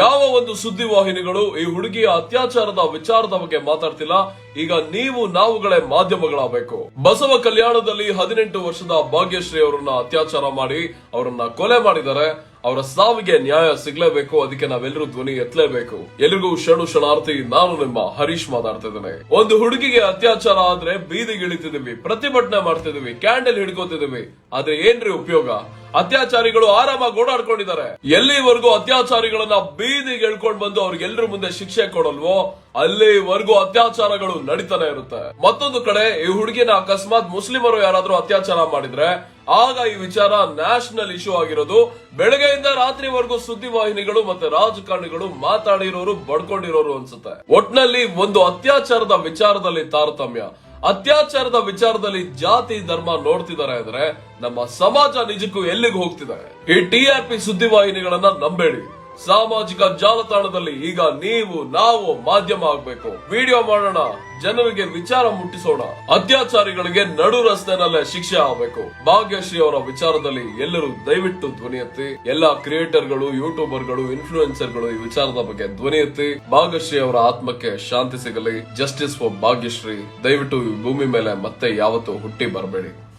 ಯಾವ ಒಂದು ಸುದ್ದಿವಾಹಿನಿಗಳು ಈ ಹುಡುಗಿಯ ಅತ್ಯಾಚಾರದ ವಿಚಾರದ ಬಗ್ಗೆ ಮಾತಾಡ್ತಿಲ್ಲ, ಈಗ ನೀವು ನಾವುಗಳೇ ಮಾಧ್ಯಮಗಳಾಗಬೇಕು. ಬಸವ ಕಲ್ಯಾಣದಲ್ಲಿ ಹದಿನೆಂಟು ವರ್ಷದ ಭಾಗ್ಯಶ್ರೀ ಅವರನ್ನ ಅತ್ಯಾಚಾರ ಮಾಡಿ, ಅವರನ್ನ ಕೊಲೆ ಮಾಡಿದ್ದಾರೆ. ಅವರ ಸಾವಿಗೆ ನ್ಯಾಯ ಸಿಗ್ಲೇಬೇಕು, ಅದಕ್ಕೆ ನಾವೆಲ್ಲರೂ ಧ್ವನಿ ಎತ್ತಲೇಬೇಕು. ಎಲ್ರಿಗೂ ಶರಣು ಶರಣಾರ್ಥಿ ನಾನು ನಿಮ್ಮ ಹರೀಶ್ ಮಾತಾಡ್ತಾ ಒಂದು ಹುಡುಗಿಗೆ ಅತ್ಯಾಚಾರ ಆದ್ರೆ ಬೀದಿಗಿಳಿತಿದೀವಿ ಪ್ರತಿಭಟನೆ ಮಾಡ್ತಿದೀವಿ ಕ್ಯಾಂಡಲ್ ಹಿಡ್ಕೋತಿದೀವಿ ಆದ್ರೆ ಏನ್ರಿ ಉಪಯೋಗ? ಅತ್ಯಾಚಾರಿಗಳು ಆರಾಮಾಗಿ ಓಡಾಡ್ಕೊಂಡಿದ್ದಾರೆ. ಎಲ್ಲಿವರೆಗೂ ಅತ್ಯಾಚಾರಿಗಳನ್ನ ಬೀದಿಗೆ ಎಳ್ಕೊಂಡ್ ಬಂದು ಅವ್ರಿಗೆಲ್ಲರ ಮುಂದೆ ಶಿಕ್ಷೆ ಕೊಡಲ್ವೋ, ಅಲ್ಲಿವರೆಗೂ ಅತ್ಯಾಚಾರಗಳು ನಡೀತಾನೆ ಇರುತ್ತೆ. ಮತ್ತೊಂದು ಕಡೆ, ಈ ಹುಡುಗಿನ ಅಕಸ್ಮಾತ್ ಮುಸ್ಲಿಮರು ಯಾರಾದ್ರೂ ಅತ್ಯಾಚಾರ ಮಾಡಿದ್ರೆ ಆಗ ಈ ವಿಚಾರ ನ್ಯಾಷನಲ್ ಇಶ್ಯೂ ಆಗಿರೋದು. ಬೆಳಗ್ಗೆಯಿಂದ ರಾತ್ರಿವರೆಗೂ ಸುದ್ದಿವಾಹಿನಿಗಳು ಮತ್ತೆ ರಾಜಕಾರಣಿಗಳು ಮಾತಾಡಿರೋರು, ಬಡ್ಕೊಂಡಿರೋರು ಅನ್ಸುತ್ತೆ. ಒಟ್ನಲ್ಲಿ ಒಂದು ಅತ್ಯಾಚಾರದ ವಿಚಾರದಲ್ಲಿ ತಾರತಮ್ಯ. ಅತ್ಯಾಚಾರದ ವಿಚಾರದಲ್ಲಿ ಜಾತಿ, ಧರ್ಮ ನೋಡ್ತಿದ್ದಾರೆ ಅಂದ್ರೆ ನಮ್ಮ ಸಮಾಜ ನಿಜಕ್ಕೂ ಎಲ್ಲಿಗೆ ಹೋಗ್ತಿದ್ದಾರೆ ಈ ಟಿಆರ್ಪಿ ಸುದ್ದಿವಾಹಿನಿಗಳನ್ನ ನಂಬೇಡಿ. ಸಾಮಾಜಿಕ ಜಾಲತಾಣದಲ್ಲಿ ಈಗ ನೀವು, ನಾವು ಮಾಧ್ಯಮ ಆಗ್ಬೇಕು. ವಿಡಿಯೋ ಮಾಡೋಣ, ಜನರಿಗೆ ವಿಚಾರ ಮುಟ್ಟಿಸೋಣ. ಅತ್ಯಾಚಾರಿಗಳಿಗೆ ನಡು ರಸ್ತೆನಲ್ಲೇ ಶಿಕ್ಷೆ ಆಗಬೇಕು. ಭಾಗ್ಯಶ್ರೀ ಅವರ ವಿಚಾರದಲ್ಲಿ ಎಲ್ಲರೂ ದಯವಿಟ್ಟು ಧ್ವನಿ ಎತ್ತಿ. ಎಲ್ಲಾ ಕ್ರಿಯೇಟರ್ಗಳು, ಯೂಟ್ಯೂಬರ್ಗಳು, ಇನ್ಫ್ಲೂಯೆನ್ಸರ್ಗಳು ಈ ವಿಚಾರದ ಬಗ್ಗೆ ಧ್ವನಿ ಎತ್ತಿ. ಭಾಗ್ಯಶ್ರೀ ಅವರ ಆತ್ಮಕ್ಕೆ ಶಾಂತಿ ಸಿಗಲಿ. Justice for Bhagyashree. ದಯವಿಟ್ಟು ಈ ಭೂಮಿ ಮೇಲೆ ಮತ್ತೆ ಯಾವತ್ತೂ ಹುಟ್ಟಿ ಬರಬೇಡಿ.